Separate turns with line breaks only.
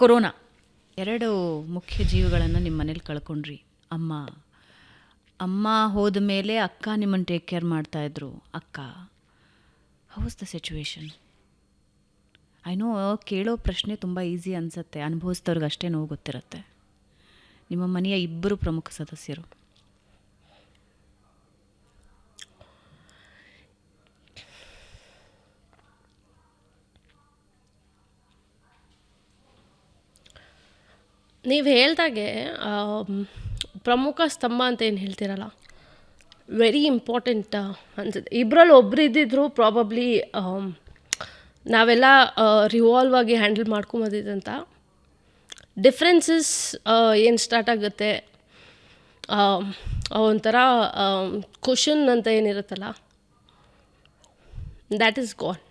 Corona. ಎರಡು ಮುಖ್ಯ ಜೀವಗಳನ್ನು ನಿಮ್ಮ ಮನೇಲಿ ಕಳ್ಕೊಂಡ್ರಿ. ಅಮ್ಮ. ಅಮ್ಮ ಹೋದ ಮೇಲೆ ಅಕ್ಕ ನಿಮ್ಮನ್ನು ಟೇಕ್ ಕೇರ್ ಮಾಡ್ತಾಯಿದ್ರು ಅಕ್ಕ how's the situation I know ಕೇಳೋ ಪ್ರಶ್ನೆ ತುಂಬ ಈಸಿ ಅನಿಸುತ್ತೆ. ಅನುಭವಿಸಿದವ್ರಿಗೆ ಅಷ್ಟೇ ನೋವು ಗೊತ್ತಿರುತ್ತೆ. ನಿಮ್ಮ ಮನೆಯ ಇಬ್ಬರು ಪ್ರಮುಖ ಸದಸ್ಯರು.
ನೀವು ಹೇಳ್ದಾಗೆ ಪ್ರಮುಖ ಸ್ತಂಭ ಅಂತ ಏನು ಹೇಳ್ತೀರಲ್ಲ? ವೆರಿ ಇಂಪಾರ್ಟೆಂಟ್ ಅನ್ಸುತ್ತೆ. ಇಬ್ಬರಲ್ಲಿ ಒಬ್ರು ಇದ್ದಿದ್ರು ಪ್ರಾಬಬ್ಲಿ ನಾವೆಲ್ಲ ರಿವಾಲ್ವ್ ಆಗಿ ಹ್ಯಾಂಡಲ್ ಮಾಡ್ಕೊಂಬೋದಿದಂತ ಡಿಫ್ರೆನ್ಸಸ್ ಏನು ಸ್ಟಾರ್ಟ್ ಆಗುತ್ತೆ? ಒಂಥರ ಕ್ವಶನ್ ಅಂತ ಏನಿರುತ್ತಲ್ಲ? That is gone